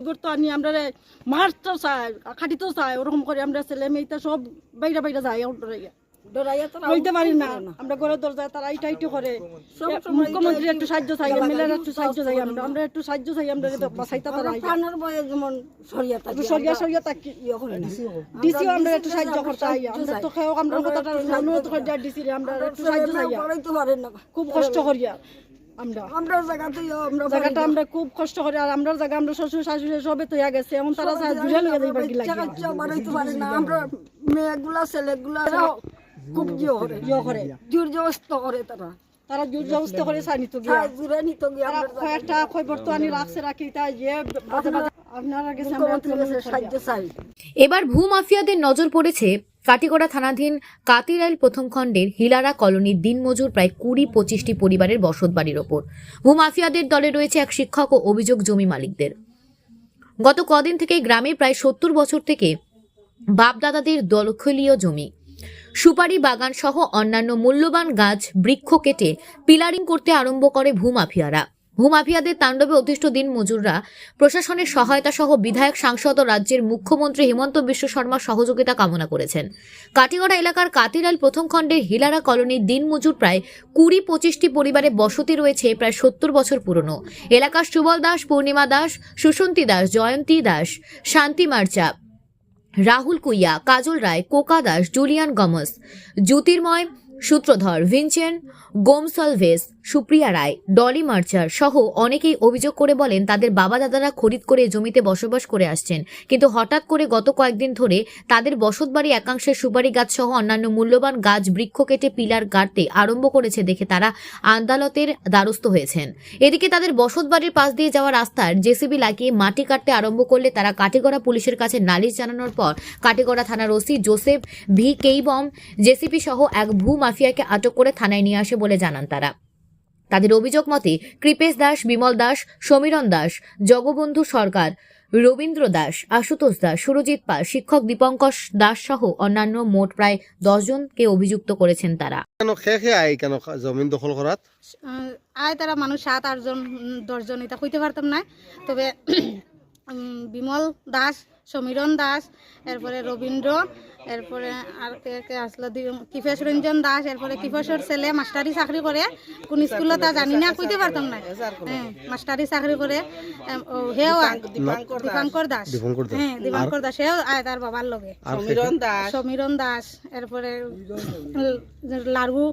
করতো আনি আমরা মারতো চাই খাটিতেও চাই ওরকম করে আমরা ছেলে মেয়েটা সব বাইরে বাইরে যাই ডরাইয়া ডরাইয়া বলতে পারি না আমরা ঘরের দরজায় তারা ইটা ইটো করে। মুখ্যমন্ত্রী। একটু সাহায্য চাই এমএলএর একটু সাহায্য চাই আমরা আমরা একটু সাহায্য চাই আমরা বাসাইতে তারা প্রাণের বয়ে যেমন সরিয়া থাকে সরিয়া সরিয়া তাকি করে না। ডিসিও আমরা একটু সাহায্য করতে আইয়া আমরা তো খেয়েও আমরা কথাটা অনুরোধ করে ডিসি আমরা একটু সাহায্য চাইয়া করাইতে পারেন না। খুব কষ্ট করিয়া। আমরা। আমরা জায়গাতে আমরা জায়গাটা আমরা খুব কষ্ট করি আর আমরা জায়গা আমরা শ্বশুর শাশুড়ি সবে তৈয়া গেছে এমন তারা চায় জুড়ে লগে যাইবার কি লাগে। বাচ্চা পারে না আমরা মেয়েগুলা ছেলেগুলা খুব করে। করে। জোর জবস্ত করে তারা। তারা জোর জবস্ত করে চাই গিয়া। জুড়ে নিত গিয়ে কয়েকটা খবর আনি রাখছে রাখি তাই যে বাজে বাজে আপনারা গেছে আমরা সাহায্য চাই। এবার ভূমাফিয়াদের নজর পড়েছে কাটিগড়া থানাধীন কাতিরাইল প্রথম খণ্ডের হিলারা কলোনির দিনমজুর প্রায় কুড়ি পঁচিশটি পরিবারের বসতবাড়ির ওপর। ভূমাফিয়াদের দলে রয়েছে এক শিক্ষক ও অভিযোগ জমি মালিকদের। গত কদিন থেকে গ্রামে প্রায় সত্তর বছর থেকে বাপদাদাদের দখলীয় জমি। সুপারি বাগান সহ অন্যান্য মূল্যবান গাছ, বৃক্ষ কেটে পিলারিং করতে আরম্ভ করে ভূমাফিয়ারা। ভূমাফিয়াদের তাণ্ডবে অতিষ্ঠ দিন মজুররা, প্রশাসনের সহায়তা সহ বিধায়ক, সাংসদ ও রাজ্যের মুখ্যমন্ত্রী হেমন্ত বিশ্ব শর্মার সহযোগিতা কামনা করেছেন। কাটিগড়া এলাকার কাতিরাল প্রথম খণ্ডের হিলারা কলোনির দিনমজুর প্রায় কুড়ি পঁচিশটি পরিবারে বসতি রয়েছে, প্রায় সত্তর বছর পুরনো। এলাকার সুবল দাস, পূর্ণিমা দাস সুশান্তি দাস, জয়ন্তী দাস, শান্তি মার্চা, রাহুল কুইয়া, কাজল রায়, কোকা দাস, জুলিয়ান গমস, জ্যোতির্ময় সূত্রধর ভিনচেন, গোমসলভেস, সুপ্রিয়া রায়, ডলি মার্চার সহ অনেকেই অভিযোগ করে বলেন তাদের বাবা দাদারা খরিদ করে জমিতে বসবাস করে আসছেন। কিন্তু হঠাৎ করে গত কয়েকদিন ধরে তাদের বসতবাড়ি একাংশের সুপারি গাছ সহ অন্যান্য মূল্যবান গাছ বৃক্ষ কেটে পিলার গাড়তে আরম্ভ করেছে দেখে তারা আদালতের দ্বারস্থ হয়েছেন। এদিকে তাদের বসতবাড়ির পাশ দিয়ে যাওয়া রাস্তার জেসিবি লাগিয়ে মাটি কাটতে আরম্ভ করলে তারা কাটিগড়া পুলিশের কাছে নালিশ জানানোর পর কাটিগড়া থানার OC Joseph V Keibam JCP সহ এক ভূ মাফিয়াকে আটক করে থানায় নিয়ে আসে বলে জানান তারা। তাদের অভিযোগ মতে কৃপেশ দাস বিমল দাস সমীরণ দাস জগবন্ধু সরকার রবীন্দ্র দাস আশুতোষ দাস সুরজিৎ পাল শিক্ষক দীপঙ্কর দাস সহ অন্যান্য মোট প্রায় দশজনকে অভিযুক্ত করেছেন তারা। কেন খেয়ে খেয়ে আই কেন জমিন দখল করাত? আয় তারা মানুষ সাত আটজন দশজন এটা কইতে পারতাম না। তবে বিমল দাস সমীরণ দাস এরপরে রবীন্দ্র এরপরে আর কে কে আসলো? কিফেশ রঞ্জন দাস এরপরে কিফেশ্বর ছেলে মাস্টারি চাকরি করে। কোন স্কুলত তা জানি না কইতে পারতাম না। হ্যাঁ মাস্টারি চাকরি করে। হেও আয়, দীপাঙ্কর দাস। দাস। হ্যাঁ দীপাঙ্কর দাস হেও আয় তার বাবার লগে। আর সমীরণ দাস। এরপরে লাড়ু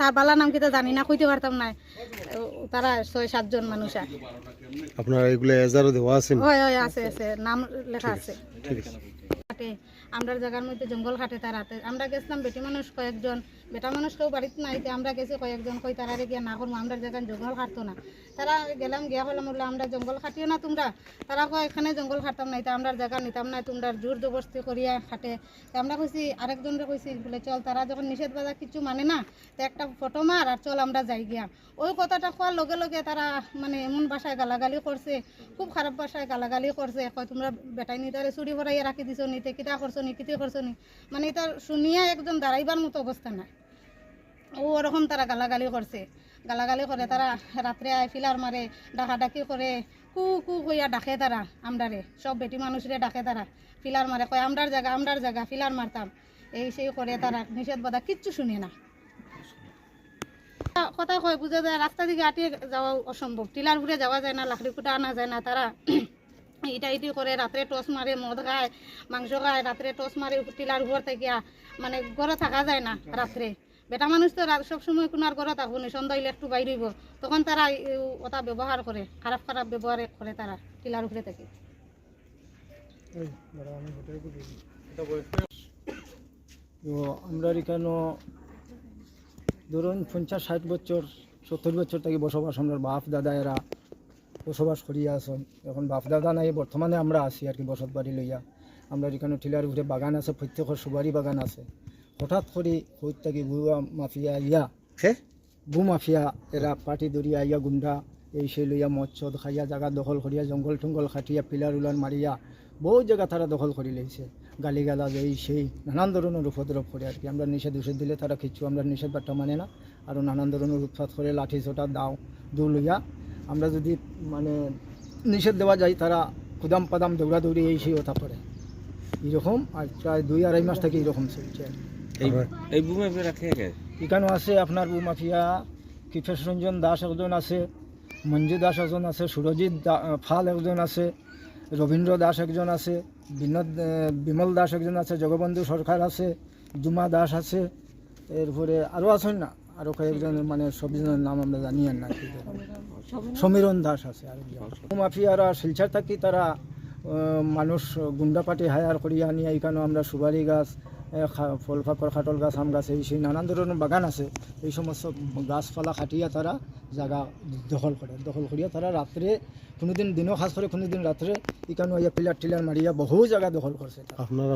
তার বালা নাম কিতা জানি না কইতে পারতাম না। তারা ছয় সাতজন মানুষ আপনার এগুলো এজারও দেওয়া আছে? হয় হয় আছে আছে। নাম লেখা আছে। ঠিক আছে কাটে আমরা জায়গার মধ্যে জঙ্গল কাটে তার হাতে আমরা গেছিলাম বেটি মানুষ কয়েকজন, বেটা মানুষ কেউ বাড়িতে নাইতে আমরা গেছি কয়েকজন কই তারা গিয়া না করব আমরা জায়গায় জঙ্গল কাটতো না। তারা গেলাম গিয়া হলাম বলল আমরা জঙ্গল কাটিও না তোমরা? তারা কয়, এখানে জঙ্গল কাটতাম না আমরা জায়গা নিতাম না, তোমরা জোর জবরদস্তি করিয়া খাটে আমরা কইছি, আরেকজনরে কইছি, বলে চল, তারা যখন নিষেধ বাজা কিছু মানে না, তো একটা ফটো মার আর চল আমরা যাই গিয়া। ওই কথাটা কোয়ার লগে লগে তারা মানে এমন ভাষায় গালাগালি করছে, খুব খারাপ বাসায় গালাগালি করছে, কয়, তোমরা বেটাই নি তারে চুরি ভরাইয়া রাখি দিছো, নিতে কিটা করছ নি কিতে করছ নি মানে এটা শুনিয়া একদম দাঁড়াইবার মতো অবস্থা না ও ওরকম তারা গালাগালি করছে গালাগালি করে তারা রাত্রে আয় ফিলার মারে ডাকাডাকি করে কু কু কইয়া ডাকে তারা আমরারে সব বেটি মানুষরে ডাকে তারা ফিলার মারে কয় আমরার জায়গা আমরার জায়গা ফিলার মারতাম এই সেই করে তারা নিষেধ বাধা কিচ্ছু শুনে না। কথা কয় বুঝা যায় রাস্তা দিকে আটিয়ে যাওয়া অসম্ভব টিলার ঘুরে যাওয়া যায় না লাকড়ি কুটা আনা যায় না তারা ইটা ইটি করে রাত্রে টস মারে মদ খায় মাংস খায় রাত্রে টস মারে টিলার ঘর থেকে মানে ঘরে থাকা যায় না রাত্রে বেটা মানুষ তো সবসময় কোনো আর ঘরে থাকব না সন্ধ্যা হইলে একটু বাইর হইব তখন তারা ওটা ব্যবহার করে খারাপ খারাপ ব্যবহার করে তারা টিলার উপরে থেকে। তো আমরা এখানে ধরুন পঞ্চাশ ষাট বছর সত্তর বছর থেকে বসবাস আমরা বাপ দাদা এরা। বসবাস করিয়া আসন এখন বাপ দাদা নাই বর্তমানে আমরা আছি আর কি বসত বাড়ি লইয়া। আমরা এখানে টিলার উঠে বাগান আছে প্রত্যেকের সুবারি বাগান আছে। হঠাৎ করে হইত থাকি বুয়া মাফিয়া ইয়া বু মাফিয়া এরা পাটি দরিয়া ইয়া গুন্ডা এই সেই লইয়া মদ চদ খাইয়া জায়গা দখল করিয়া জঙ্গল টঙ্গল খাটিয়া পিলার উলার মারিয়া বহু জায়গা তারা দখল করে লইছে। গালি গালাজ এই সেই নানান ধরনের উপদ্রব করে আর কি। আমরা নিষেধ উষেধ দিলে তারা কিছু আমরা নিষেধ বার্তা মানে না। আরও নানান ধরনের উৎপাত করে লাঠি ছোটা দাও দু লইয়া আমরা যদি মানে নিষেধ দেওয়া যায় তারা কুদাম পাদাম দৌড়াদৌড়ি এই সেই কথা করে। এরকম আর প্রায় দুই আড়াই মাস থেকে এরকম চলছে। এই বুমে এখানেও আছে আপনার মাফিয়া কিফেশ রঞ্জন দাস একজন আছে মঞ্জু দাস একজন আছে সুরজিৎ দা- ফাল একজন আছে রবীন্দ্র দাস একজন আছে বিনোদ বিমল দাস একজন আছে জগবন্ধু সরকার আছে জুমা দাস আছে এরপরে আরও আছেন না? আরও কয়েকজন মানে সবজনের নাম আমরা জানি আর না সমীরণ দাস আছে আরেকজন। মাফিয়ারা শিলচার থাকি তারা মানুষ গুন্ডাপাটি হায়ার করিয়া নিয়ে এখানে আমরা সুবারি গাছ ফল ফাকর খাটল গাছ আম গাছ এই সেই নানান ধরনের বাগান আছে। এই সমস্ত গাছপালা কাটিয়া তারা জায়গা দখল করে। দখল করিয়া তারা রাত্রে কোনোদিন দিনও খাস করে কোনোদিন রাত্রে এখানে ইয়া পিলার টিলার মারিয়া বহু জায়গা দখল করছে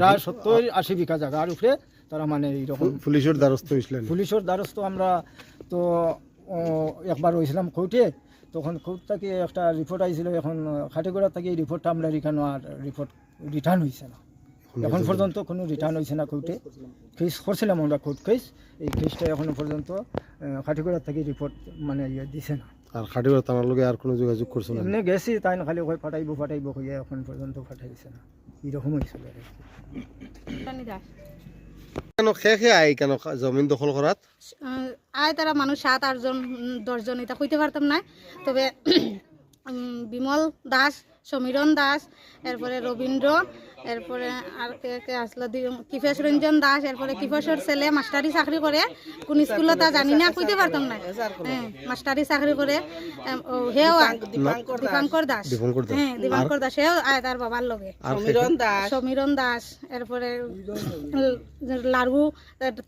প্রায় সত্তর আশি বিঘা জায়গা। আর উপরে তারা মানে এইরকম পুলিশের দ্বারস্থ হয়েছিলেন পুলিশের দ্বারস্থ আমরা তো একবার হয়েছিলাম কোর্টে। তখন কোর্ট থেকে একটা রিপোর্ট আইছিল। এখন খাটিগড়া থেকে এই রিপোর্টটা আমরা এখানে আর রিপোর্ট রিটার্ন হয়েছে না। এখন পর্যন্ত। কোনো রিটার্ন হয়েছে না কোর্টে। কেস করছিলাম আমরা কোর্ট কেস এই কেসটা এখনও পর্যন্ত খাটিগড়া থেকে রিপোর্ট মানে ইয়ে দিছে না। আর খাটিবার তার লগে আর কোনো যোগাযোগ করছ না? এমনি গেছি তাই না খালি কই ফাটাইব ফাটাইব কইয়া এখন পর্যন্ত ফাটাইছে না। এরকম হয়েছিল আর কি। রানী কেন আই কেন জমিন দখল করাত? আহ, আয় তারা মানুষ সাত আটজন উম, দশজন এটা কইতে পারতাম না। তবে বিমল দাস সমীরণ দাস এরপরে রবীন্দ্র এরপরে আর কে কে আসলো? কিফেশ রঞ্জন দাস এরপরে কিফেশ্বর ছেলে মাস্টারি চাকরি করে। কোন স্কুলত তা জানি না কইতে পারতাম না। হ্যাঁ মাস্টারি চাকরি করে হেও। দীপাঙ্কর দাস। দীপঙ্কর দাস। হ্যাঁ দীপাঙ্কর দাস সেও আয় তার বাবার লগে। দাস। সমীরণ দাস এরপরে লাড়ু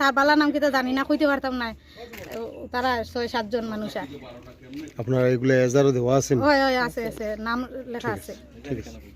তার বালা নাম কিতা জানি না কইতে পারতাম না। তারা ছয় সাতজন মানুষ আপনার এগুলো এজারও দেওয়া আছেন হয় হয় আছে আছে নাম লেখা আছে ঠিক আছে।